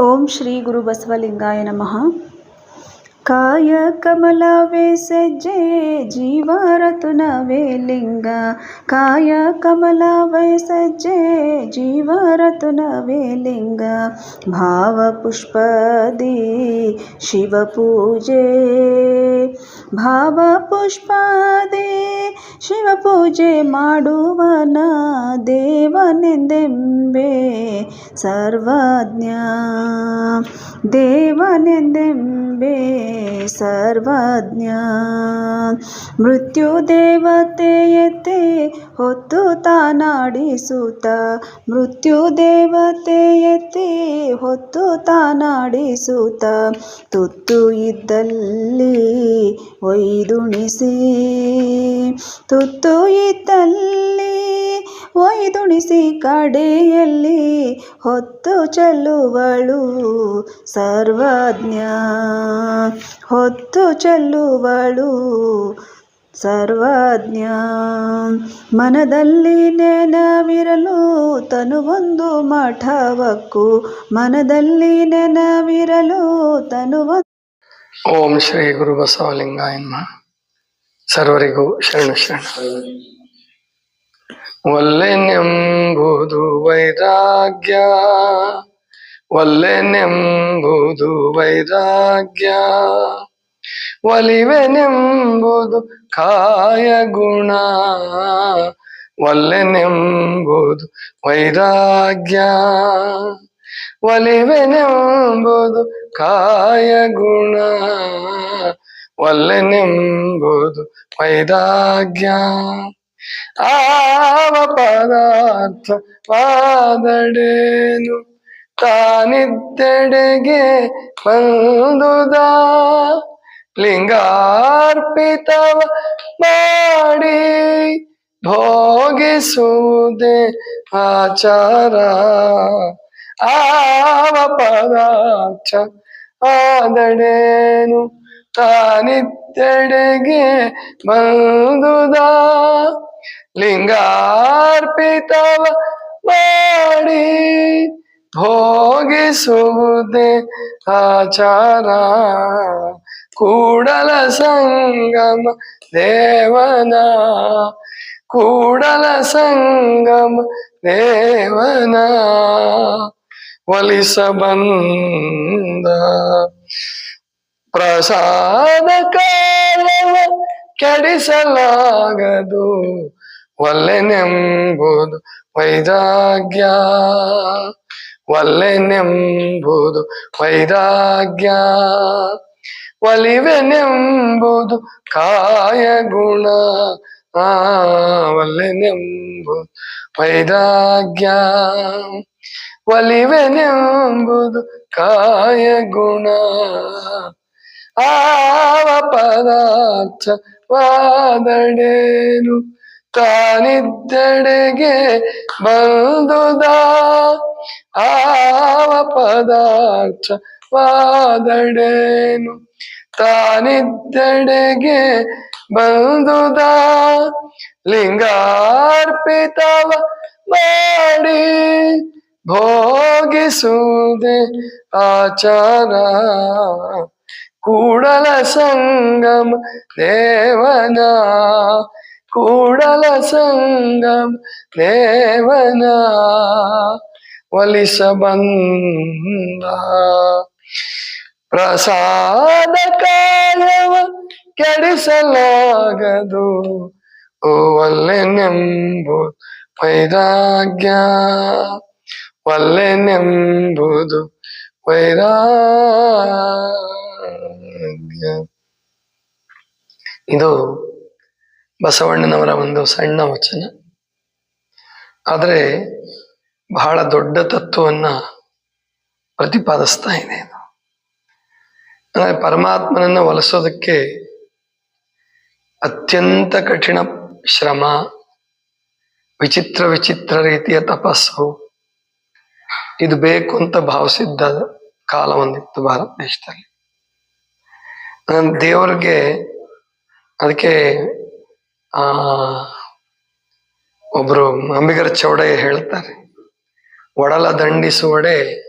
ಓಂ ಶ್ರೀ ಗುರು ಬಸವಲಿಂಗಾಯ ನಮಃ. ಕಾಯ ಕಮಲವೇ ಸಜ್ಜೆ ಜೀವರತುನವೇ ಲಿಂಗ ಕಾಯ ಕಮಲವೇ ಸಜ್ಜೆ ಜೀವರತುನವೇ ಲಿಂಗ ಭಾವ ಪುಷ್ಪದಿ ಶಿವ ಪೂಜೆ ಭಾವ ಪುಷ್ಪದಿ ಶಿವ ಪೂಜೆ ಮಾಡುವನ ದೇವನೆಂದೆಂಬೆ ಸರ್ವಜ್ಞ ದೇವನೆಂದೆಂಬೆ ಸರ್ವಜ್ಞ ಮೃತ್ಯು ದೇವತೆಯತೆ ಹೊತ್ತು ತಾನಾಡಿಸುತ್ತ ಮೃತ್ಯು ದೇವತೆಯತೆ ಹೊತ್ತು ತಾನಾಡಿಸುತ್ತ ತುತ್ತು ಇದ್ದಲ್ಲಿ ಒಯ್ದುಣಿಸಿ ತುತ್ತು ಇದ್ದಲ್ಲಿ ಒಯ್ದುಣಿಸಿ ಕಡೆಯಲ್ಲಿ ಹೊತ್ತು ಚೆಲ್ಲುವಳು ಸರ್ವಜ್ಞ. ಹೊತ್ತು ಚೆಲ್ಲುವಳು ಸರ್ವಜ್ಞ. ಮನದಲ್ಲಿ ನೆನವಿರಲು ಒಂದು ಮಠವಕ್ಕು, ಮನದಲ್ಲಿ ನೆನವಿರಲು ತನು ಓಂ ಶ್ರೀ ಗುರು ಬಸವಲಿಂಗ ನಮಃ ಸರ್ವರಿಗೂ ಶರಣು ಶರಣ. ಒಲ್ಲೆನೆಂಬುದು ವೈರಾಗ್ಯ ಒಲ್ಲೆನೆಂಬುದು ವೈರಾಗ್ಯ ಒಲಿವೆನೆಂಬುದು ಕಾಯ ಗುಣ ಒಲ್ಲೆನೆಂಬುದು ವೈರಾಗ್ಯ ಒಲಿವೆನೆಂಬುದು ಕಾಯ ಗುಣ ಒಲ್ಲೆನೆಂಬುದು ವೈರಾಗ್ಯ ಆವ ಪದಾರ್ಥ ಪಾದಡೇನು ತಾನಿದ್ದೆಡೆಗೆ ಬಂದುದ? ಲಿಂಗಾರ್ಪಿತವ ಮಾಡಿ ಭೋಗಿಸುವುದೇ ಆಚಾರ. ಆವ ಪದಾರ್ಥ ಪಾದಡೇನು ತಾನಿದ್ದೆಡೆಗೆ ಬಂದುದ? ಲಿಂಗಾರ್ಪಿತವ ಮಾಡಿ ಭೋಗಿಸುವುದೇ ಆಚಾರ ಕೂಡಲ ಸಂಗಮ ದೇವನ ಕೂಡಲ ಸಂಗಮ ದೇವನ ಒಲಿಸಬಂದ ಪ್ರಸಾದ ಕಾಲವ ಕೆಡಿಸಲಾಗದು ಒಲ್ಲೆನೆಂಬುದು ವೈರಾಗ್ಯ. ಒಲ್ಲೆನೆಂಬುದು ವೈರಾಗ್ಯ. ಒಲಿವೆನೆಂಬುದು ಕಾಯ ಗುಣ ಆ, ಒಲ್ಲೆನೆಂಬುದು ವೈರಾಗ್ಯ. ಒಲಿವೆನೆಂಬುದು ಕಾಯ ಗುಣ ಆವ ಪದಾರ್ಥ ವಾದಡೇನು ತಾನಿದ್ದಡೆಗೆ ಬಂದುದ? ಆವ ಪದಾರ್ಥ ವಾದಡೇನು ತಾನಿದ್ದಡೆಗೆ ಬಂದುದ? ಲಿಂಗಾರ್ಪಿತವ ಮಾಡಿ ಭೋಗಿಸುವುದೇ ಆಚಾರ ಕೂಡಲ ಸಂಗಮ ದೇವನ ಕೂಡಲ ಸಂಗಮ ದೇವನ ಒಲಿಸಬಂದ ಪ್ರಸಾದ ಕಾಲವ ಕೆಡಿಸಲಾಗದು ಓ ಒಲ್ಲೆನೆಂಬು ವೈರಾಗ್ಯ ಒಲ್ಲೆನೆಂಬುದು ವೈರಾಗ್ಯ ಇದು ಬಸವಣ್ಣನವರ ಒಂದು ಸಣ್ಣ ವಚನ. ಆದರೆ ಬಹಳ ದೊಡ್ಡ ತತ್ವವನ್ನ ಪ್ರತಿಪಾದಿಸ್ತಾ ಇದೆ ಇದು. ಅಂದರೆ ಪರಮಾತ್ಮನನ್ನ ಒಲಿಸೋದಕ್ಕೆ ಅತ್ಯಂತ ಕಠಿಣ ಶ್ರಮ, ವಿಚಿತ್ರ ವಿಚಿತ್ರ ರೀತಿಯ ತಪಸ್ಸು, ಇದು ಬೇಕು ಅಂತ ಭಾವಿಸಿದ್ದ ಕಾಲ ಒಂದಿತ್ತು ಭಾರತ ದೇಶದಲ್ಲಿ. ದೇವರಿಗೆ ಅದಕ್ಕೆ, ಆ, ಒಬ್ರು ಅಂಬಿಗರ ಚೌಡಯ್ಯ ಹೇಳ್ತಾರೆ, ಒಡಲ ದಂಡಿಸುವಡೆ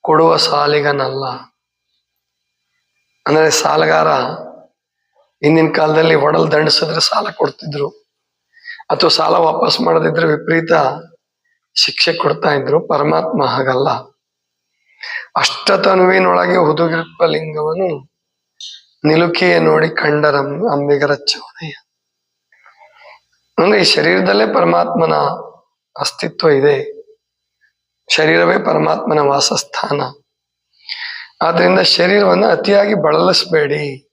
ಕೊಡುವ ಸಾಲಿಗನಲ್ಲ. ಅಂದ್ರೆ ಸಾಲಗಾರ ಹಿಂದಿನ ಕಾಲದಲ್ಲಿ ಒಡಲ್ ದಂಡಿಸಿದ್ರೆ ಸಾಲ ಕೊಡ್ತಿದ್ರು, ಅಥವಾ ಸಾಲ ವಾಪಸ್ ಮಾಡದಿದ್ರೆ ವಿಪರೀತ ಶಿಕ್ಷೆ ಕೊಡ್ತಾ ಇದ್ರು, ಪರಮಾತ್ಮ ಹಾಗಲ್ಲ. ಅಷ್ಟತನುವಿನೊಳಗೆ ಹುದುಗಿರುವ ಲಿಂಗವನ್ನು ನಿಲುಕಿಯ ನೋಡಿ ಕಂಡರಂ ಅಂಬಿಗರ ಚೌನಯ್ಯ ಅಂದ್ರೆ ಈ ಶರೀರದಲ್ಲೇ ಪರಮಾತ್ಮನ ಅಸ್ತಿತ್ವ ಇದೆ. ಶರೀರವೇ ಪರಮಾತ್ಮನ ವಾಸಸ್ಥಾನ. ಆದ್ರಿಂದ ಶರೀರವನ್ನು ಅತಿಯಾಗಿ ಬಳಲಿಸಬೇಡಿ.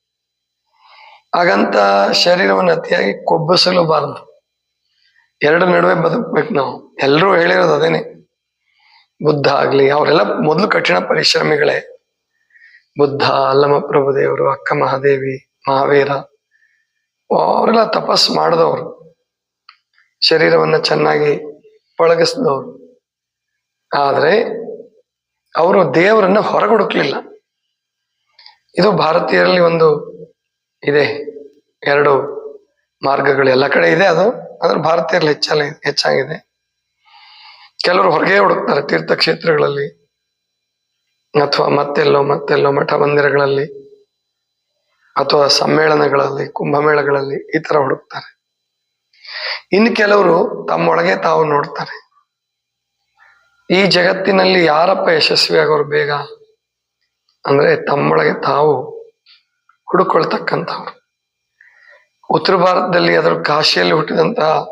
ಹಾಗಂತ ಶರೀರವನ್ನು ಅತಿಯಾಗಿ ಕೊಬ್ಬಿಸಲೂಬಾರದು. ಎರಡು ನಡುವೆ ಬದುಕ್ಬೇಕು ನಾವು. ಎಲ್ಲರೂ ಹೇಳಿರೋದು ಅದೇನೆ. ಬುದ್ಧ ಆಗ್ಲಿ, ಅವರೆಲ್ಲ ಮೊದಲು ಕಠಿಣ ಪರಿಶ್ರಮಿಗಳೇ. ಬುದ್ಧ ಅಲ್ಲಮ ಪ್ರಭುದೇವರು ಅಕ್ಕ ಮಹಾದೇವಿ ಮಹಾವೀರ ಅವರೆಲ್ಲ ತಪಸ್ ಮಾಡಿದವರು. ಶರೀರವನ್ನು ಚೆನ್ನಾಗಿ ಪಳಗಿಸಿದವರು. ಆದರೆ ಅವರು ದೇವರನ್ನು ಹೊರಗುಡುಕ್ಲಿಲ್ಲ. ಇದು ಭಾರತೀಯರಲ್ಲಿ ಒಂದು ಇದೆ. ಎರಡು ಮಾರ್ಗಗಳು ಎಲ್ಲ ಕಡೆ ಇದೆ. ಅದು ಆದ್ರೆ ಭಾರತೀಯರಲ್ಲಿ ಹೆಚ್ಚಲ್ಲಿ ಹೆಚ್ಚಾಗಿದೆ. ಕೆಲವರು ಹೊರಗೆ ಹುಡುಕ್ತಾರೆ ತೀರ್ಥಕ್ಷೇತ್ರಗಳಲ್ಲಿ. ಅಥವಾ ಮತ್ತೆಲ್ಲೋ ಮತ್ತೆಲ್ಲೋ ಮಠ ಮಂದಿರಗಳಲ್ಲಿ ಅಥವಾ ಸಮ್ಮೇಳನಗಳಲ್ಲಿ, ಕುಂಭಮೇಳಗಳಲ್ಲಿ ಈ ತರ ಹುಡುಕ್ತಾರೆ. ಇನ್ನು ಕೆಲವರು ತಮ್ಮೊಳಗೆ ತಾವು ನೋಡ್ತಾರೆ. ಈ ಜಗತ್ತಿನಲ್ಲಿ ಯಾರಪ್ಪ ಯಶಸ್ವಿ ಆಗೋರು ಬೇಗ? ಅಂದ್ರೆ ತಮ್ಮೊಳಗೆ ತಾವು ಹುಡುಕೊಳ್ತಕ್ಕಂಥವ್ರು. ಉತ್ತರ ಭಾರತದಲ್ಲಿ ಅದರ ಕಾಶಿಯಲ್ಲಿ ಹುಟ್ಟಿದಂತಹ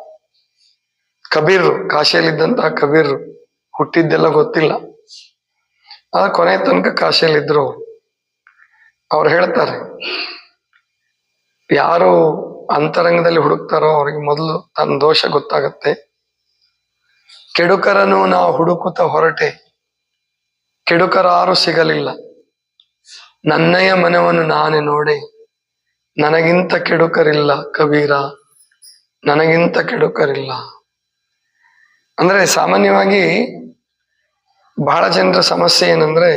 ಕಬೀರ್ರು, ಕಾಶಿಯಲ್ಲಿದ್ದಂತಹ ಕಬೀರ್ರು ಹುಟ್ಟಿದ್ದೆಲ್ಲ ಗೊತ್ತಿಲ್ಲ. ಆದ್ರೆ ಕೊನೆ ತನಕ ಕಾಶಿಯಲ್ಲಿ ಇದ್ರು ಅವ್ರು. ಹೇಳ್ತಾರೆ, ಯಾರು ಅಂತರಂಗದಲ್ಲಿ ಹುಡುಕ್ತಾರೋ ಅವ್ರಿಗೆ ಮೊದಲು ತನ್ನ ದೋಷ ಗೊತ್ತಾಗತ್ತೆ. ಕೆಡುಕರನು ನಾವು ಹುಡುಕುತ್ತ ಹೊರಟೆ. ಕೆಡುಕರಾರು ಸಿಗಲಿಲ್ಲ. ನನ್ನಯ ಮನವನ್ನು ನಾನೇ ನೋಡೆ. ನನಗಿಂತ ಕೆಡುಕರಿಲ್ಲ ಕಬೀರ, ನನಗಿಂತ ಕೆಡುಕರಿಲ್ಲ. ಅಂದ್ರೆ ಸಾಮಾನ್ಯವಾಗಿ ಬಹಳ ಜನರ ಸಮಸ್ಯೆ ಏನಂದ್ರೆ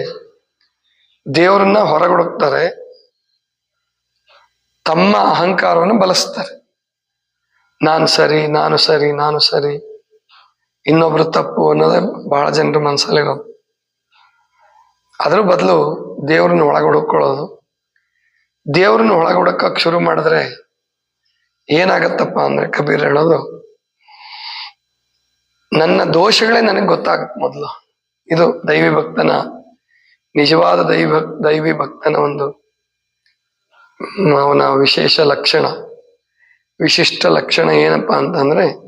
ದೇವರನ್ನ ಹೊರಗುಡುಕ್ತಾರೆ ತಮ್ಮ ಅಹಂಕಾರವನ್ನು ಬಳಸ್ತಾರೆ ನಾನು ಸರಿ ನಾನು ಸರಿ ನಾನು ಸರಿ, ಇನ್ನೊಬ್ರು ತಪ್ಪು ಅನ್ನೋದೇ ಬಹಳ ಜನರ ಮನಸ್ಸಲ್ಲಿರೋದು ಅದ್ರ ಬದಲು ದೇವ್ರನ್ನ ಒಳಗೊಡ್ಕೊಳ್ಳೋದು. ದೇವ್ರನ್ನ ಒಳಗೆ ಶುರು ಮಾಡಿದ್ರೆ ಏನಾಗತ್ತಪ್ಪ ಅಂದ್ರೆ ಕಬೀರ್ ಹೇಳೋದು, ನನ್ನ ದೋಷಗಳೇ ನನಗೆ ಗೊತ್ತಾಗತ್ತೆ ಮೊದಲು. ಇದು ದೈವಿ ಭಕ್ತನ, ನಿಜವಾದ ದೈವ, ದೈವಿ ಭಕ್ತನ ಒಂದು ಅವನ ವಿಶೇಷ ಲಕ್ಷಣ. ವಿಶಿಷ್ಟ ಲಕ್ಷಣ ಏನಪ್ಪಾ ಅಂತಂದ್ರೆ,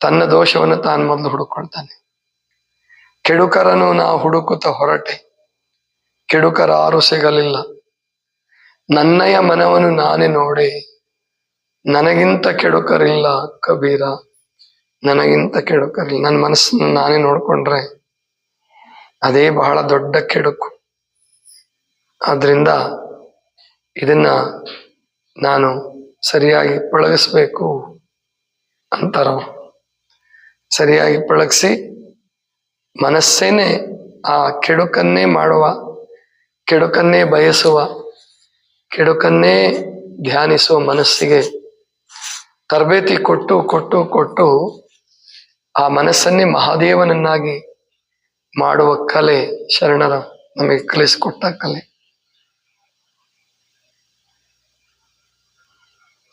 ತನ್ನ ದೋಷವನ್ನು ತಾನು ಮೊದಲು ಹುಡುಕೊಳ್ತಾನೆ. ಕೆಡುಕರನು ನಾ ಹುಡುಕುತ್ತ ಹೊರಟೆ. ಕೆಡುಕರಾರು ಸಿಗಲಿಲ್ಲ. ನನ್ನಯ ಮನವನ್ನು ನಾನೇ ನೋಡೆ. ನನಗಿಂತ ಕೆಡುಕರಿಲ್ಲ ಕಬೀರ. ನನಗಿಂತ ಕೆಡುಕರಿಲ್ಲ. ನನ್ನ ಮನಸ್ಸನ್ನು ನಾನೇ ನೋಡ್ಕೊಂಡ್ರೆ ಅದೇ ಬಹಳ ದೊಡ್ಡ ಕೆಡುಕು. ಆದ್ರಿಂದ ಇದನ್ನ ನಾನು ಸರಿಯಾಗಿ ಪಳಗಿಸ್ಬೇಕು ಅಂತಾರ. ಸರಿಯಾಗಿ ಪಳಗಿಸಿ ಮನಸ್ಸೇನೆ ಆ ಕೆಡುಕನ್ನೇ ಮಾಡುವ, ಕೆಡುಕನ್ನೇ ಬಯಸುವ, ಕೆಡುಕನ್ನೇ ಧ್ಯಾನಿಸುವ ಮನಸ್ಸಿಗೆ ತರಬೇತಿ ಕೊಟ್ಟು ಕೊಟ್ಟು ಕೊಟ್ಟು ಆ ಮನಸ್ಸನ್ನೇ ಮಹಾದೇವನನ್ನಾಗಿ ಮಾಡುವ ಕಲೆ ಶರಣರ ನಮಗೆ ಕಲಿಸಿಕೊಟ್ಟ ಕಲೆ.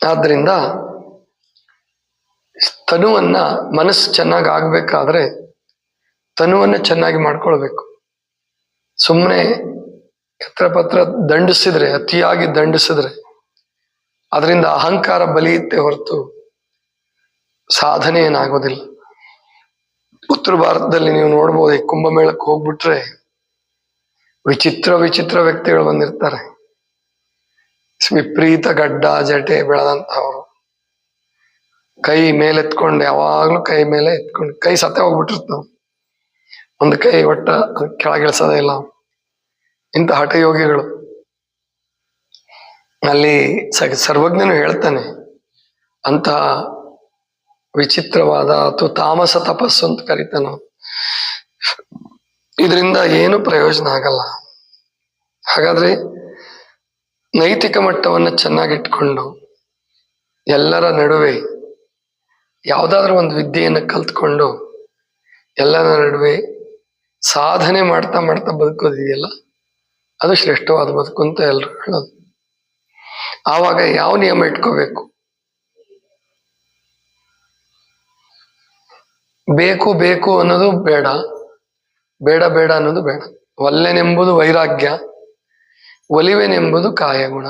ಆದ್ರಿಂದ ತನುವನ್ನ ಮನಸ್ಸು ಚೆನ್ನಾಗಿ ಆಗ್ಬೇಕಾದ್ರೆ ತನುವನ್ನ ಚೆನ್ನಾಗಿ ಮಾಡ್ಕೊಳ್ಬೇಕು. ಸುಮ್ಮನೆ ಎತ್ರ ಪತ್ರ ದಂಡಿಸಿದ್ರೆ, ಅತಿಯಾಗಿ ದಂಡಿಸಿದ್ರೆ ಅದರಿಂದ ಅಹಂಕಾರ ಬಲಿಯುತ್ತೆ ಹೊರತು ಸಾಧನೆ ಏನಾಗೋದಿಲ್ಲ ಉತ್ತರ ಭಾರತದಲ್ಲಿ ನೀವು ನೋಡ್ಬೋದು ಈ ಕುಂಭಮೇಳಕ್ಕೆ ಹೋಗ್ಬಿಟ್ರೆ ವಿಚಿತ್ರ ವಿಚಿತ್ರ ವ್ಯಕ್ತಿಗಳು ಬಂದಿರ್ತಾರೆ. ವಿಪರೀತ ಗಡ್ಡ ಜಟೆ ಬೆಳೆದಂತಹವರು. ಕೈ ಮೇಲೆ ಎತ್ಕೊಂಡು, ಯಾವಾಗ್ಲೂ ಕೈ ಮೇಲೆ ಎತ್ಕೊಂಡು, ಕೈ ಸತ್ತೆ ಹೋಗ್ಬಿಟ್ಟಿರ್ತಾವ ಒಂದು ಕೈ ಒಟ್ಟ ಕೆಳಗಿಳಿಸೋದೇ ಇಲ್ಲ ಇಂಥ ಹಠಯೋಗಿಗಳು. ಅಲ್ಲಿ ಸರ್ವಜ್ಞನು ಹೇಳ್ತಾನೆ, ಅಂತಹ ವಿಚಿತ್ರವಾದ ಅಥವಾ ತಾಮಸ ತಪಸ್ಸು ಅಂತ ಕರಿತಾನ ಇದರಿಂದ ಏನು ಪ್ರಯೋಜನ ಆಗಲ್ಲ. ಹಾಗಾದ್ರೆ ನೈತಿಕ ಮಟ್ಟವನ್ನು ಚೆನ್ನಾಗಿಟ್ಕೊಂಡು ಎಲ್ಲರ ನಡುವೆ ಯಾವುದಾದ್ರೂ ಒಂದು ವಿದ್ಯೆಯನ್ನು ಕಲ್ತ್ಕೊಂಡು ಎಲ್ಲರ ನಡುವೆ ಸಾಧನೆ ಮಾಡ್ತಾ ಮಾಡ್ತಾ ಬದುಕೋದಿದೆಯಲ್ಲ? ಅದು ಶ್ರೇಷ್ಠವಾದ ಬದುಕು ಅಂತ ಎಲ್ಲರೂ ಹೇಳೋದು. ಆವಾಗ ಯಾವ ನಿಯಮ ಇಟ್ಕೋಬೇಕು? ಬೇಕು ಬೇಕು ಅನ್ನೋದು ಬೇಡ. ಬೇಡ ಬೇಡ ಅನ್ನೋದು ಬೇಡ. ಒಲ್ಲೆನೆಂಬುದು ವೈರಾಗ್ಯ. ಒಲಿವೆನೆಂಬುದು ಕಾಯಗುಣ.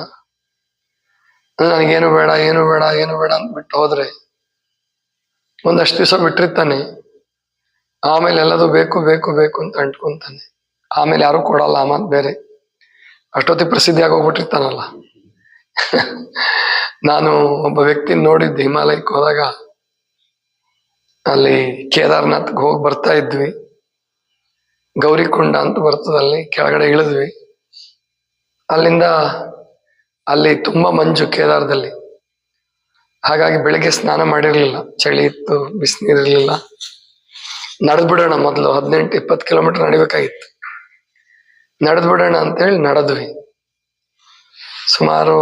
ನನಗೇನು ಬೇಡ, ಏನು ಬೇಡ ಏನು ಬೇಡ ಅಂತ ಬಿಟ್ಟು ಹೋದ್ರೆ ಒಂದಷ್ಟು ದಿವಸ ಬಿಟ್ಟಿರ್ತಾನೆ. ಆಮೇಲೆ ಎಲ್ಲದು ಬೇಕು ಬೇಕು ಬೇಕು ಅಂತ ಅಂಟ್ಕೊಂತಾನೆ. ಆಮೇಲೆ ಯಾರು ಕೊಡಲ್ಲ ಆ ಮಾತು ಬೇರೆ. ಅಷ್ಟೊತ್ತಿಗೆ ಪ್ರಸಿದ್ಧಿಯಾಗಿ ಹೋಗ್ಬಿಟ್ಟಿರ್ತಾನಲ್ಲ. ನಾನು ಒಬ್ಬ ವ್ಯಕ್ತಿ ನೋಡಿದ್ದೆ, ಹಿಮಾಲಯಕ್ಕೆ ಹೋದಾಗ. ಅಲ್ಲಿ ಕೇದಾರ್ನಾಥ್ಗೆ ಹೋಗಿ ಬರ್ತಾ ಇದ್ವಿ. ಗೌರಿಕೊಂಡ ಅಂತ ಬರ್ತದೆ ಅಲ್ಲಿ, ಕೆಳಗಡೆ ಇಳಿದ್ವಿ. ಅಲ್ಲಿಂದ ಅಲ್ಲಿ ತುಂಬಾ ಮಂಜು ಕೇದಾರದಲ್ಲಿ. ಹಾಗಾಗಿ ಬೆಳಿಗ್ಗೆ ಸ್ನಾನ ಮಾಡಿರ್ಲಿಲ್ಲ. ಚಳಿ ಇತ್ತು ಬಿಸಿನೀರಿರ್ಲಿಲ್ಲ ನಡೆದ್ ಬಿಡೋಣ ಮೊದಲು, ಹದಿನೆಂಟು, ಇಪ್ಪತ್ತು ಕಿಲೋಮೀಟರ್ ನಡಿಬೇಕಾಗಿತ್ತು. ನಡೆದ್ ಬಿಡೋಣ ಅಂತೇಳಿ ನಡೆದ್ವಿ. ಸುಮಾರು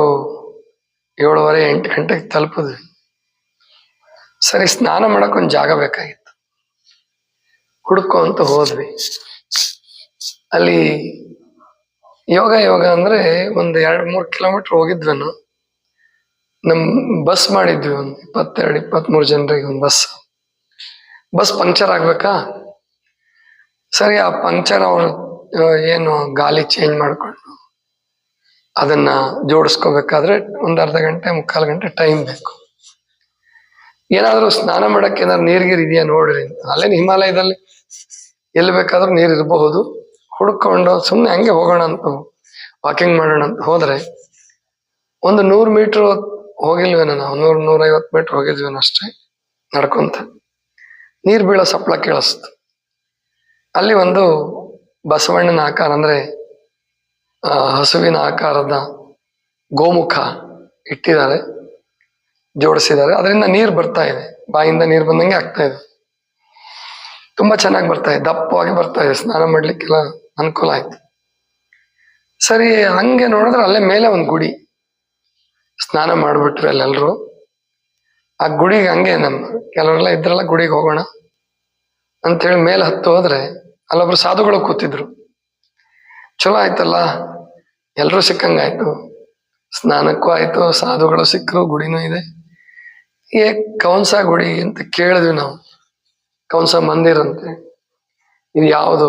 ಏಳುವರೆ ಎಂಟು ಗಂಟೆಗೆ ತಲುಪಿದ್ವಿ. ಸರಿ, ಸ್ನಾನ ಮಾಡಕ್ ಒಂದು ಜಾಗ ಬೇಕಾಗಿತ್ತು. ಹುಡ್ಕೋ ಹೋದ್ವಿ. ಅಲ್ಲಿ ಯೋಗ ಯೋಗ ಅಂದ್ರೆ ಒಂದ್ ಎರಡ್, ಮೂರ್ ಕಿಲೋಮೀಟರ್ ಹೋಗಿದ್ವನು. ನಮ್ ಬಸ್ ಮಾಡಿದ್ವಿ ಒಂದು ಇಪ್ಪತ್ತೆರಡು, ಇಪ್ಪತ್ಮೂರು ಜನರಿಗೆ ಒಂದು ಬಸ್. Bus puncture ಆಗ್ಬೇಕಾ? ಸರಿ, ಆ ಪಂಕ್ಚರ್ ಅವರು ಏನು ಗಾಲಿ ಚೇಂಜ್ ಮಾಡ್ಕೊಂಡು ಅದನ್ನ ಜೋಡಿಸ್ಕೋಬೇಕಾದ್ರೆ ಒಂದು ಅರ್ಧ ಗಂಟೆ, ಮುಕ್ಕಾಲು ಗಂಟೆ ಟೈಮ್ ಬೇಕು. ಏನಾದ್ರೂ ಸ್ನಾನ ಮಾಡಕ್ಕೆ ಏನಾದ್ರು ನೀರ್ಗಿರಿ ಇದೆಯಾ ನೋಡ್ರಿ ಅಲ್ಲೇನು ಹಿಮಾಲಯದಲ್ಲಿ ಎಲ್ಲಿ ಬೇಕಾದ್ರೂ ನೀರ್ ಇರಬಹುದು. ಹುಡ್ಕೊಂಡು ಸುಮ್ಮನೆ ಹಂಗೆ ಹೋಗೋಣ ಅಂತ ವಾಕಿಂಗ್ ಮಾಡೋಣ ಅಂತ ಹೋದ್ರೆ ಒಂದು ನೂರು ಮೀಟರ್ ಹೋಗಿಲ್ವೇನೋ ನಾವು? ನೂರ್, ನೂರೈವತ್ತು ಮೀಟರ್ ಹೋಗಿದ್ವೇನೋ ಅಷ್ಟೇ ನಡ್ಕೊಂತ. ನೀರ್ ಬೀಳೋ ಸಪ್ಪಳ ಕೇಳಿಸ್ತು. ಅಲ್ಲಿ ಒಂದು ಬಸವಣ್ಣನ ಆಕಾರ ಅಂದ್ರೆ ಹಸುವಿನ ಆಕಾರದ ಗೋಮುಖ ಇಟ್ಟಿದ್ದಾರೆ. ಜೋಡಿಸಿದ್ದಾರೆ. ಅದರಿಂದ ನೀರು ಬರ್ತಾ ಇದೆ. ಬಾಯಿಂದ ನೀರು ಬಂದಂಗೆ ಆಗ್ತಾ ಇದೆ. ತುಂಬಾ ಚೆನ್ನಾಗಿ ಬರ್ತಾ ಇದೆ. ದಪ್ಪವಾಗಿ ಬರ್ತಾ ಇದೆ. ಸ್ನಾನ ಮಾಡ್ಲಿಕ್ಕೆಲ್ಲ ಅನುಕೂಲ ಆಯ್ತು. ಸರಿ, ಹಂಗೆ ನೋಡಿದ್ರೆ ಅಲ್ಲೇ ಮೇಲೆ ಒಂದು ಗುಡಿ. ಸ್ನಾನ ಮಾಡಿಬಿಟ್ರು ಅಲ್ಲೆಲ್ಲರೂ ಆ ಗುಡಿಗೆ ಹಂಗೆ ನಮ್ಮ ಕೆಲವರೆಲ್ಲ ಇದ್ರಲ್ಲ ಗುಡಿಗೆ ಹೋಗೋಣ ಅಂತೇಳಿ ಮೇಲೆ ಹತ್ತು ಹೋದ್ರೆ ಅಲ್ಲೊಬ್ರು ಸಾಧುಗಳು ಕೂತಿದ್ರು. ಚಲೋ ಆಯ್ತಲ್ಲ? ಎಲ್ಲರೂ ಸಿಕ್ಕಂಗಾಯ್ತು. ಸ್ನಾನಕ್ಕೂ ಆಯ್ತು, ಸಾಧುಗಳು ಸಿಕ್ಕರು ಗುಡಿನೂ ಇದೆ. ಏ ಕವನ್ಸ ಗುಡಿ ಅಂತ ಕೇಳಿದ್ವಿ ನಾವು. ಕೌನ್ಸ ಮಂದಿರ ಅಂತೆ. ಇದು ಯಾವುದು?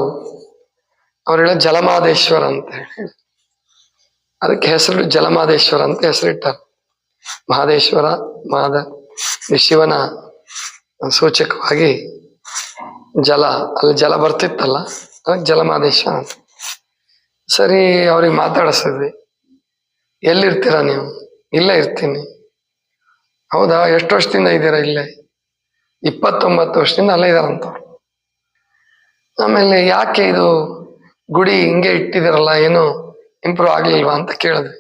ಅವ್ರು ಹೇಳ ಜಲಮಾದೇಶ್ವರ ಅಂತ ಹೇಳಿ. ಅದಕ್ಕೆ ಹೆಸರು ಜಲಮಾದೇಶ್ವರ ಅಂತ ಹೆಸರಿಟ್ಟಾರ. ಮಹಾದೇಶ್ವರ ಮಹಾದ ಶಿವನ ಸೂಚಕವಾಗಿ ಜಲ, ಅಲ್ಲಿ ಜಲ ಬರ್ತಿತ್ತಲ್ಲ, ಅದಕ್ಕೆ ಜಲಮಾದೇಶ್ವರ ಅಂತ. ಸರಿ, ಅವ್ರಿಗೆ ಮಾತಾಡಿಸಿದ್ವಿ. ಎಲ್ಲಿರ್ತೀರಾ ನೀವು? ಇಲ್ಲೇ ಇರ್ತೀನಿ. ಹೌದಾ? ಎಷ್ಟು ವರ್ಷದಿಂದ ಇದ್ದೀರಾ ಇಲ್ಲೇ? ಇಪ್ಪತ್ತೊಂಬತ್ತು ವರ್ಷದಿಂದ ಅಲ್ಲೇ ಇದಾರಂತ ಆಮೇಲೆ ಯಾಕೆ ಇದು ಗುಡಿ ಹಿಂಗೆ ಇಟ್ಟಿದಿರಲ್ಲ ಏನು ಇಂಪ್ರೂವ್ ಆಗ್ಲಿಲ್ವಾ ಅಂತ ಕೇಳಿದ್ವಿ.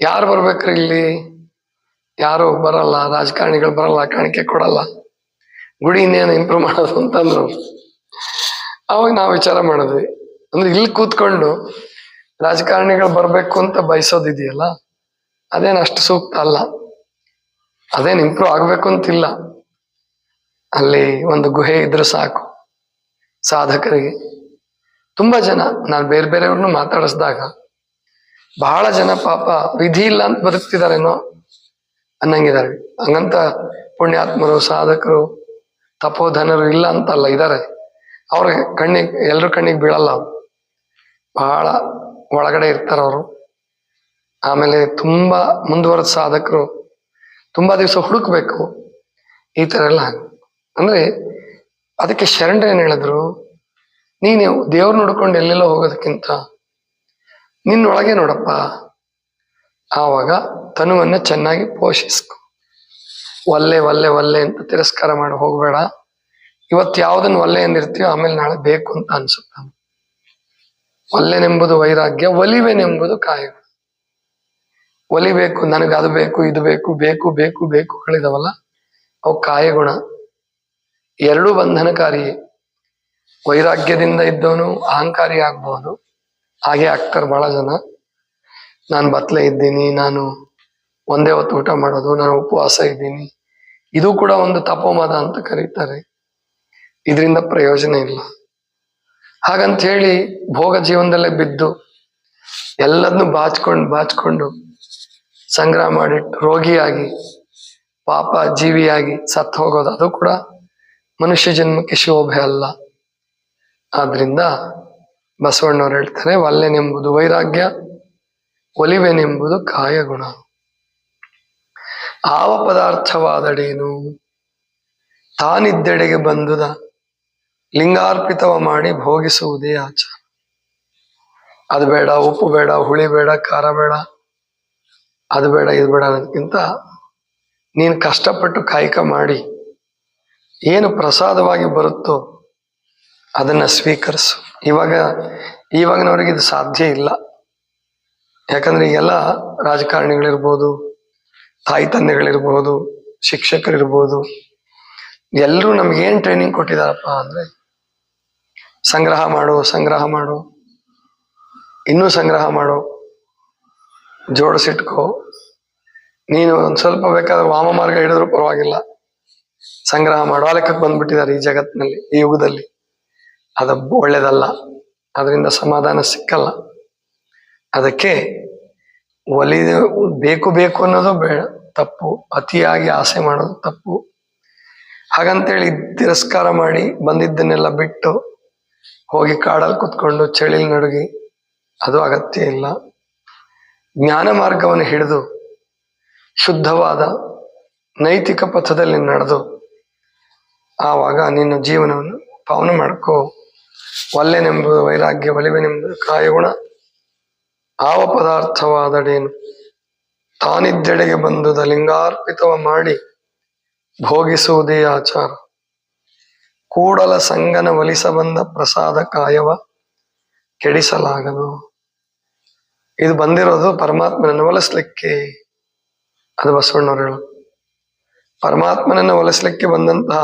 ಯಾರು ಬರ್ಬೇಕ್ರಿ ಇಲ್ಲಿ? ಯಾರು ಬರಲ್ಲ, ರಾಜಕಾರಣಿಗಳು ಬರಲ್ಲ, ಕಾಣಿಕೆ ಕೊಡಲ್ಲ. ಗುಡಿ ಇನ್ನೇನು ಇಂಪ್ರೂವ್ ಮಾಡೋದು ಅಂತಂದ್ರು ಅವಾಗ ನಾವು ವಿಚಾರ ಮಾಡಿದ್ವಿ. ಅಂದ್ರೆ ಇಲ್ಲಿ ಕೂತ್ಕೊಂಡು ರಾಜಕಾರಣಿಗಳು ಬರಬೇಕು ಅಂತ ಬಯಸೋದಿದೆಯಲ್ಲ, ಅದೇನು ಅಷ್ಟು ಸೂಕ್ತ ಅಲ್ಲ? ಅದೇನ್ ಇಂಪ್ರೂವ್ ಆಗಬೇಕು ಅಂತಿಲ್ಲ. ಅಲ್ಲಿ ಒಂದು ಗುಹೆ ಇದ್ರೆ ಸಾಕು. ಸಾಧಕರಿಗೆ. ತುಂಬಾ ಜನ, ನಾನು ಬೇರೆ ಬೇರೆಯವ್ರನ್ನು ಮಾತಾಡಿಸಿದಾಗ, ಬಹಳ ಜನ ಪಾಪ ವಿಧಿ ಇಲ್ಲ ಅಂತ ಬದುಕ್ತಿದಾರೇನೋ ಅನ್ನಂಗಿದ್ದಾರೆ. ಹಂಗಂತ ಪುಣ್ಯಾತ್ಮರು, ಸಾಧಕರು, ತಪೋಧನರು ಇಲ್ಲ ಅಂತಲ್ಲ ಇದ್ದಾರೆ ಅವ್ರ ಕಣ್ಣಿಗೆ, ಎಲ್ರ ಕಣ್ಣಿಗೆ ಬೀಳಲ್ಲ ಬಹಳ ಒಳಗಡೆ ಇರ್ತಾರೆ ಅವರು ಆಮೇಲೆ ತುಂಬಾ ಮುಂದುವರೆದ ಸಾಧಕರು ತುಂಬಾ ದಿವಸ ಹುಡುಕ್ಬೇಕು. ಈ ತರ ಎಲ್ಲ ಅಂದ್ರೆ ಅದಕ್ಕೆ ಶರಣರು ಏನ್ ಹೇಳಿದ್ರು? ನೀನು ದೇವ್ರು ನೋಡ್ಕೊಂಡು ಎಲ್ಲೆಲ್ಲೋ ಹೋಗೋದಕ್ಕಿಂತ ನಿನ್ನೊಳಗೆ ನೋಡಪ್ಪ. ಆವಾಗ ತನುವನ್ನು ಚೆನ್ನಾಗಿ ಪೋಷಿಸ್ಕೊ. ಒಲ್ಲೆ ಒಲ್ಲೆ ಒಲ್ಲೆ ಅಂತ ತಿರಸ್ಕಾರ ಮಾಡಿ, ಹೋಗಬೇಡ. ಇವತ್ತು ಯಾವ್ದನ್ನ ಒಲ್ಲೆ ಎಂದಿರ್ತೀಯೋ ಆಮೇಲೆ ನಾಳೆ ಬೇಕು ಅಂತ ಅನ್ಸುತ್ತ. ಒಲ್ಲೆನೆಂಬುದು ವೈರಾಗ್ಯ, ಒಲಿವೆನೆಂಬುದು ಕಾಯ ಒಲಿಬೇಕು ನನಗೆ ಅದು ಬೇಕು, ಇದು ಬೇಕು ಬೇಕು ಬೇಕು ಬೇಕುಗಳಿದಾವಲ್ಲ ಅವು ಕಾಯಗುಣ. ಎರಡೂ ಬಂಧನಕಾರಿ. ವೈರಾಗ್ಯದಿಂದ ಇದ್ದವನು ಅಹಂಕಾರಿ ಆಗ್ಬಹುದು ಹಾಗೆ ಆಗ್ತಾರೆ ಬಹಳ ಜನ. ನಾನು ಬತ್ಲೆ ಇದ್ದೀನಿ, ನಾನು ಒಂದೇ ಹೊತ್ತು ಊಟ ಮಾಡೋದು, ನಾನು ಉಪವಾಸ ಇದ್ದೀನಿ. ಇದು ಕೂಡ ಒಂದು ತಪೋಮದ ಅಂತ ಕರೀತಾರೆ. ಇದರಿಂದ ಪ್ರಯೋಜನ ಇಲ್ಲ. ಹಾಗಂತ ಹೇಳಿ ಭೋಗ ಜೀವನದಲ್ಲೇ ಬಿದ್ದು ಎಲ್ಲದನ್ನು ಬಾಚ್ಕೊಂಡು ಬಾಚ್ಕೊಂಡು ಸಂಗ್ರಹ ಮಾಡಿ ರೋಗಿಯಾಗಿ, ಪಾಪ ಜೀವಿಯಾಗಿ ಸತ್ತು ಹೋಗೋದು ಅದು ಕೂಡ ಮನುಷ್ಯ ಜನ್ಮಕ್ಕೆ ಶೋಭೆ ಅಲ್ಲ. ಆದ್ರಿಂದ ಬಸವಣ್ಣವ್ರು ಹೇಳ್ತಾರೆ, ವಲ್ಲೆನೆಂಬುದು ವೈರಾಗ್ಯ, ಒಲಿವೆನೆಂಬುದು ಕಾಯಗುಣ. ಆವ ಪದಾರ್ಥವಾದಡೇನು? ತಾನಿದ್ದೆಡೆಗೆ ಬಂದುದ, ಲಿಂಗಾರ್ಪಿತವ ಮಾಡಿ ಭೋಗಿಸುವುದೇ ಆಚಾರ ಅದು ಬೇಡ, ಉಪ್ಪು ಬೇಡ, ಹುಳಿ ಬೇಡ, ಖಾರ ಬೇಡ. ಅದು ಬೇಡ, ಇದು ಬೇಡ ಅನ್ನೋದಕ್ಕಿಂತ ನೀನು ಕಷ್ಟಪಟ್ಟು ಕಾಯಕ ಮಾಡಿ ಏನು ಪ್ರಸಾದವಾಗಿ ಬರುತ್ತೋ ಅದನ್ನ ಸ್ವೀಕರಿಸು. ಇವಾಗ ಇವಾಗಿನವ್ರಿಗೆ ಇದು ಸಾಧ್ಯ ಇಲ್ಲ. ಯಾಕಂದ್ರೆ ಈಗೆಲ್ಲ ರಾಜಕಾರಣಿಗಳಿರ್ಬೋದು, ತಾಯಿ ತಂದೆಗಳಿರ್ಬೋದು, ಶಿಕ್ಷಕರಿರ್ಬೋದು, ಎಲ್ಲರೂ ನಮ್ಗೆ ಏನ್ ಟ್ರೈನಿಂಗ್ ಕೊಟ್ಟಿದಾರಪ್ಪ ಅಂದ್ರೆ ಸಂಗ್ರಹ ಮಾಡು ಸಂಗ್ರಹ ಮಾಡು, ಇನ್ನೂ ಸಂಗ್ರಹ ಮಾಡು. ಜೋಡಿಸಿಟ್ಕೋ ನೀನು ಒಂದ್ ಸ್ವಲ್ಪ ಬೇಕಾದ್ರೆ ವಾಮ ಮಾರ್ಗ ಹಿಡಿದ್ರು ಪರವಾಗಿಲ್ಲ. ಸಂಗ್ರಹ ಮಾಡುವ ಲೆಕ್ಕಕ್ಕೆ ಬಂದ್ಬಿಟ್ಟಿದ್ದಾರೆ ಈ ಜಗತ್ತಿನಲ್ಲಿ, ಈ ಯುಗದಲ್ಲಿ. ಅದು ಒಳ್ಳೇದಲ್ಲ. ಅದರಿಂದ ಸಮಾಧಾನ ಸಿಕ್ಕಲ್ಲ. ಅದಕ್ಕೆ ಒಲಿ ಬೇಕು ಬೇಕು ಅನ್ನೋದು ಬೇಡ. ತಪ್ಪು. ಅತಿಯಾಗಿ ಆಸೆ ಮಾಡೋದು ತಪ್ಪು. ಹಾಗಂತೇಳಿ ತಿರಸ್ಕಾರ ಮಾಡಿ ಬಂದಿದ್ದನ್ನೆಲ್ಲ ಬಿಟ್ಟು ಹೋಗಿ ಕಾಡಲ್ಲಿ ಕುತ್ಕೊಂಡು, ಚಳಿಲಿ ನಡುಗಿ, ಅದು ಅಗತ್ಯ ಇಲ್ಲ. ಜ್ಞಾನ ಮಾರ್ಗವನ್ನು ಹಿಡಿದು ಶುದ್ಧವಾದ ನೈತಿಕ ಪಥದಲ್ಲಿ ನಡೆದು ಆವಾಗ ನಿನ್ನ ಜೀವನವನ್ನು ಪಾವನ ಮಾಡ್ಕೋ. ಒಲ್ಲೆನೆಂಬುದು ವೈರಾಗ್ಯ, ಒಲಿವೆನೆಂಬುದು ಕಾಯಗುಣ ಆವ ಪದಾರ್ಥವಾದಡೇನು ತಾನಿದ್ದೆಡೆಗೆ ಬಂದುದ ಲಿಂಗಾರ್ಪಿತವ ಮಾಡಿ ಭೋಗಿಸುವುದೇ ಆಚಾರ. ಕೂಡಲ ಸಂಗನ ಒಲಿಸ ಬಂದ ಪ್ರಸಾದ ಕಾಯವ ಕೆಡಿಸಲಾಗದು. ಇದು ಬಂದಿರೋದು ಪರಮಾತ್ಮನನ್ನು ಒಲಿಸ್ಲಿಕ್ಕೆ. ಅದು ಬಸವಣ್ಣವ್ರು ಹೇಳೋದು. ಪರಮಾತ್ಮನನ್ನು ಒಲಿಸ್ಲಿಕ್ಕೆ ಬಂದಂತಹ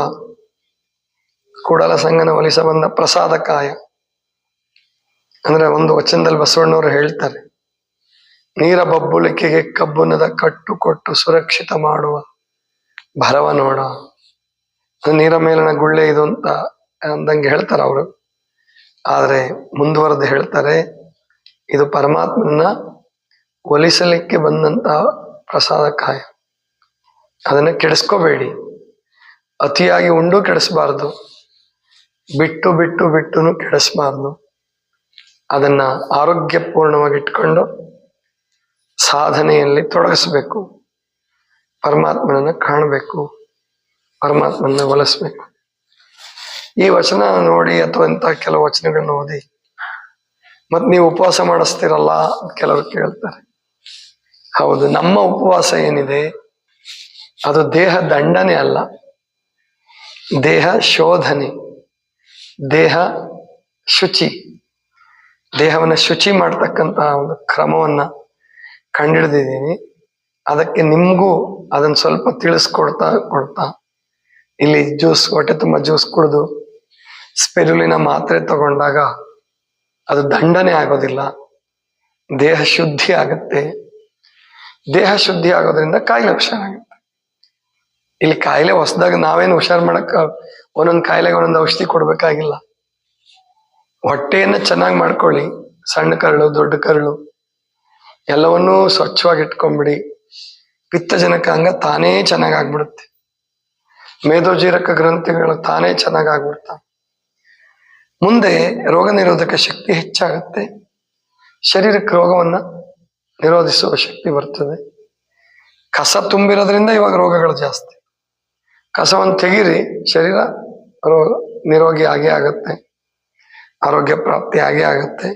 ಕೂಡಲ ಸಂಘನ ಒಲಿಸ ಬಂದ ಪ್ರಸಾದ ಕಾಯ ಅಂದ್ರೆ ಒಂದು ವಚನದಲ್ಲಿ ಬಸವಣ್ಣವರು ಹೇಳ್ತಾರೆ, ನೀರ ಬಬ್ಬುಳಿಕೆಗೆ ಕಬ್ಬುನದ ಕಟ್ಟು ಕೊಟ್ಟು ಸುರಕ್ಷಿತ ಮಾಡುವ ಭರವ ನೋಡ. ನೀರ ಮೇಲಿನ ಗುಳ್ಳೆ ಇದು ಅಂತ ಅಂದಂಗೆ ಹೇಳ್ತಾರೆ ಅವರು. ಆದ್ರೆ ಮುಂದುವರೆದು ಹೇಳ್ತಾರೆ ಇದು ಪರಮಾತ್ಮನ ಒಲಿಸಲಿಕ್ಕೆ ಬಂದಂತಹ ಪ್ರಸಾದ ಕಾಯ. ಅದನ್ನ ಕೆಡಿಸ್ಕೋಬೇಡಿ. ಅತಿಯಾಗಿ ಉಂಡು ಕೆಡಿಸಬಾರ್ದು. ಬಿಟ್ಟು ಬಿಟ್ಟು ಬಿಟ್ಟುನು ಕೆಡಿಸಬಾರ್ದು. ಅದನ್ನ ಆರೋಗ್ಯಪೂರ್ಣವಾಗಿ ಇಟ್ಕೊಂಡು ಸಾಧನೆಯಲ್ಲಿ ತೊಡಗಿಸ್ಬೇಕು. ಪರಮಾತ್ಮನನ್ನ ಕಾಣಬೇಕು. ಪರಮಾತ್ಮನ ಒಲಿಸ್ಬೇಕು. ಈ ವಚನ ನೋಡಿ ಅಥವಾ ಇಂಥ ಕೆಲವು ವಚನಗಳನ್ನ ಓದಿ ಮತ್ ನೀವು ಉಪವಾಸ ಮಾಡಿಸ್ತೀರಲ್ಲ ಕೆಲವರು ಕೇಳ್ತಾರೆ. ಹೌದು, ನಮ್ಮ ಉಪವಾಸ ಏನಿದೆ? ಅದು ದೇಹ ದಂಡನೆ ಅಲ್ಲ. ದೇಹ ಶೋಧನೆ. ದೇಹ ಶುಚಿ. ದೇಹವನ್ನು ಶುಚಿ ಮಾಡ್ತಕ್ಕಂತಹ ಒಂದು ಕ್ರಮವನ್ನ ಕಂಡಿಡ್ದಿದ್ದೀನಿ. ಅದಕ್ಕೆ ನಿಮಗೂ ಅದನ್ನ ಸ್ವಲ್ಪ ತಿಳಿಸ್ಕೊಡ್ತಾ ಕೊಡ್ತಾ. ಇಲ್ಲಿ ಜ್ಯೂಸ್, ಹೊಟ್ಟೆ ತುಂಬ ಜ್ಯೂಸ್ ಕುಡಿದು ಸ್ಪೆರುಲಿನ ಮಾತ್ರೆ ತಗೊಂಡಾಗ ಅದು ದಂಡನೆ ಆಗೋದಿಲ್ಲ. ದೇಹ ಶುದ್ಧಿ ಆಗುತ್ತೆ. ದೇಹ ಶುದ್ಧಿ ಆಗೋದ್ರಿಂದ ಕಾಯಿಲೆ ಹುಷಾರಾಗುತ್ತೆ. ಇಲ್ಲಿ ಕಾಯಿಲೆ ಹೊಸದಾಗ ನಾವೇನು ಹುಷಾರು ಮಾಡಕ್, ಒಂದೊಂದು ಕಾಯಿಲೆಗೆ ಒಂದೊಂದು ಔಷಧಿ ಕೊಡ್ಬೇಕಾಗಿಲ್ಲ. ಹೊಟ್ಟೆಯನ್ನ ಚೆನ್ನಾಗಿ ಮಾಡ್ಕೊಳ್ಳಿ. ಸಣ್ಣ ಕರಳು, ದೊಡ್ಡ ಕರಳು. ಎಲ್ಲವನ್ನೂ ಸ್ವಚ್ಛವಾಗಿ ಇಟ್ಕೊಂಡ್ಬಿಡಿ ಪಿತ್ತಜನಕಾಂಗ ತಾನೇ ಚೆನ್ನಾಗಿ ಆಗ್ಬಿಡುತ್ತೆ. ಮೇದೋಜೀರಕ ಗ್ರಂಥಿಗಳು ತಾನೇ ಚೆನ್ನಾಗಿ ಆಗ್ಬಿಡ್ತಾವೆ. ಮುಂದೆ ರೋಗ ನಿರೋಧಕ ಶಕ್ತಿ ಹೆಚ್ಚಾಗುತ್ತೆ. ಶರೀರಕ್ಕೆ ರೋಗವನ್ನು ನಿರೋಧಿಸುವ ಶಕ್ತಿ ಬರ್ತದೆ. ಕಸ ತುಂಬಿರೋದ್ರಿಂದ ಇವಾಗ ರೋಗಗಳು ಜಾಸ್ತಿ. ಕಸವನ್ನು ತೆಗೀರಿ, ಶರೀರ ರೋಗ ನಿರೋಗಿ ಆಗೇ ಆಗುತ್ತೆ. ಆರೋಗ್ಯ ಪ್ರಾಪ್ತಿ ಆಗೇ ಆಗುತ್ತೆ.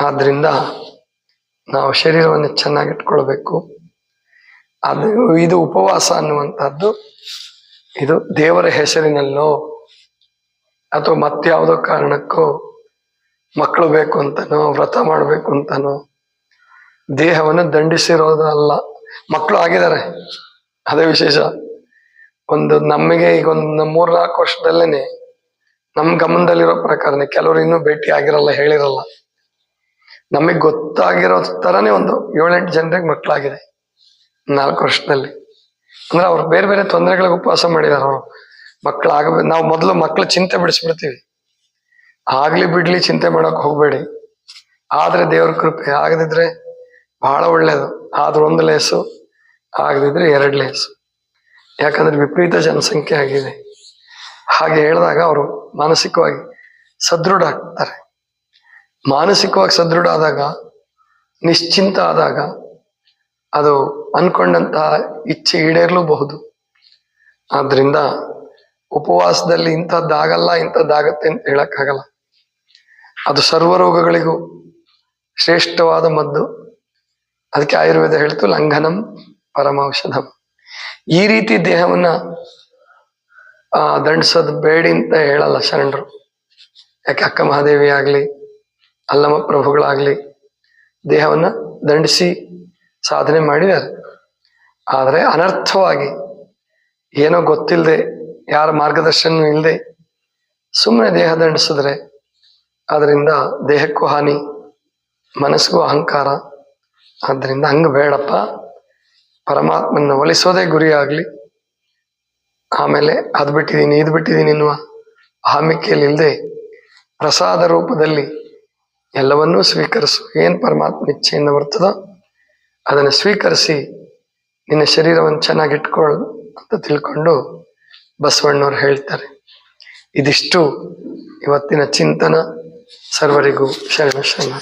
ಆದ್ದರಿಂದ ನಾವು ಶರೀರವನ್ನು ಚೆನ್ನಾಗಿ ಇಟ್ಕೊಳ್ಬೇಕು ಅದು ಇದು ಉಪವಾಸ ಅನ್ನುವಂಥದ್ದು ಇದು ದೇವರ ಹೆಸರಿನಲ್ಲೋ ಅಥವಾ ಮತ್ಯಾವುದೋ ಕಾರಣಕ್ಕೂ ಮಕ್ಕಳು ಬೇಕು ಅಂತನೋ, ವ್ರತ ಮಾಡಬೇಕು ಅಂತನೋ, ದೇಹವನ್ನು ದಂಡಿಸಿರೋದಲ್ಲ, ಮಕ್ಕಳು ಆಗಿದ್ದಾರೆ. ಅದೇ ವಿಶೇಷ. ಒಂದು ನಮಗೆ ಈಗ ಒಂದು ಮೂರ್ನಾಲ್ಕು ವರ್ಷದಲ್ಲೇನೆ ನಮ್ ಗಮನದಲ್ಲಿರೋ ಪ್ರಕಾರನೇ ಕೆಲವರು ಇನ್ನೂ ಭೇಟಿ ಆಗಿರಲ್ಲ, ಹೇಳಿರಲ್ಲ. ನಮಗೆ ಗೊತ್ತಾಗಿರೋ ತರನೇ ಒಂದು ಏಳೆಂಟು ಜನರಿಗೆ ಮಕ್ಕಳಾಗಿದೆ ನಾಲ್ಕು ವರ್ಷದಲ್ಲಿ. ಅಂದ್ರೆ ಅವ್ರು ಬೇರೆ ಬೇರೆ ತೊಂದರೆಗಳಿಗೆ ಉಪವಾಸ ಮಾಡಿದಾರೆ ಅವರು. ಮಕ್ಕಳಾಗಬೇಕು ನಾವು ಮೊದಲು ಮಕ್ಕಳ ಚಿಂತೆ ಬಿಡಿಸ್ಬಿಡ್ತೀವಿ. ಆಗ್ಲಿ ಬಿಡ್ಲಿ ಚಿಂತೆ ಮಾಡೋಕೆ ಹೋಗ್ಬೇಡಿ. ಆದ್ರೆ ದೇವ್ರ ಕೃಪೆ ಆಗದಿದ್ರೆ ಬಹಳ ಒಳ್ಳೇದು. ಆದ್ರೆ ಒಂದು ಲೇಸು ಆಗದಿದ್ರೆ ಎರಡು ಲೇಸು. ಯಾಕಂದ್ರೆ ವಿಪರೀತ ಜನಸಂಖ್ಯೆ ಆಗಿದೆ. ಹಾಗೆ ಹೇಳಿದಾಗ ಅವರು ಮಾನಸಿಕವಾಗಿ ಸದೃಢ ಆಗ್ತಾರೆ. ಮಾನಸಿಕವಾಗಿ ಸದೃಢ ಆದಾಗ, ನಿಶ್ಚಿಂತ ಆದಾಗ ಅದು ಅನ್ಕೊಂಡಂತಹ ಇಚ್ಛೆ ಈಡೇರಲೂಬಹುದು. ಆದ್ರಿಂದ ಉಪವಾಸದಲ್ಲಿ ಇಂಥದ್ದಾಗಲ್ಲ, ಇಂಥದ್ದಾಗತ್ತೆ ಅಂತ ಹೇಳಕ್ಕಾಗಲ್ಲ. ಅದು ಸರ್ವ ರೋಗಗಳಿಗೂ ಶ್ರೇಷ್ಠವಾದ ಮದ್ದು. ಅದಕ್ಕೆ ಆಯುರ್ವೇದ ಹೇಳ್ತು, ಲಂಘನಂ ಪರಮೌಷಧಂ. ಈ ರೀತಿ ದೇಹವನ್ನ, ಆ, ದಂಡಿಸೋದು ಬೇಡಿ ಅಂತ ಹೇಳಲ್ಲ ಶರಣರು. ಯಾಕೆ ಅಕ್ಕ ಮಹಾದೇವಿ ಆಗ್ಲಿ ಅಲ್ಲಮ ಪ್ರಭುಗಳಾಗ್ಲಿ, ದೇಹವನ್ನ ದಂಡಿಸಿ ಸಾಧನೆ ಮಾಡಿದ್ದಾರೆ. ಆದರೆ ಅನರ್ಥವಾಗಿ ಏನೋ ಗೊತ್ತಿಲ್ಲದೆ ಯಾರ ಮಾರ್ಗದರ್ಶನ ಇಲ್ಲದೆ ಸುಮ್ಮನೆ ದೇಹ ದಂಡಿಸಿದ್ರೆ ಅದರಿಂದ ದೇಹಕ್ಕೂ ಹಾನಿ, ಮನಸ್ಸಿಗೂ ಅಹಂಕಾರ. ಆದ್ದರಿಂದ ಹಂಗೆ ಬೇಡಪ್ಪ. ಪರಮಾತ್ಮನ ಒಲಿಸೋದೇ ಗುರಿ ಆಮೇಲೆ ಅದು ಬಿಟ್ಟಿದ್ದೀನಿ ಇದು ಬಿಟ್ಟಿದ್ದೀನಿ ಎನ್ನುವ ಹಾಮಿಕೆಯಲ್ಲಿಲ್ಲದೆ ಪ್ರಸಾದ ರೂಪದಲ್ಲಿ ಎಲ್ಲವನ್ನೂ ಸ್ವೀಕರಿಸು. ಏನು ಪರಮಾತ್ಮ ಇಚ್ಛೆಯಿಂದ ಬರ್ತದೋ ಅದನ್ನು ಸ್ವೀಕರಿಸಿ ನಿನ್ನ ಶರೀರವನ್ನು ಚೆನ್ನಾಗಿ ಇಟ್ಕೊಳ್ಳು ಅಂತ ತಿಳ್ಕೊಂಡು ಬಸವಣ್ಣವ್ರು ಹೇಳ್ತಾರೆ. ಇದಿಷ್ಟು ಇವತ್ತಿನ ಚಿಂತನ. ಸರ್ವರಿಗೂ ಶರಣ ಶರಣ.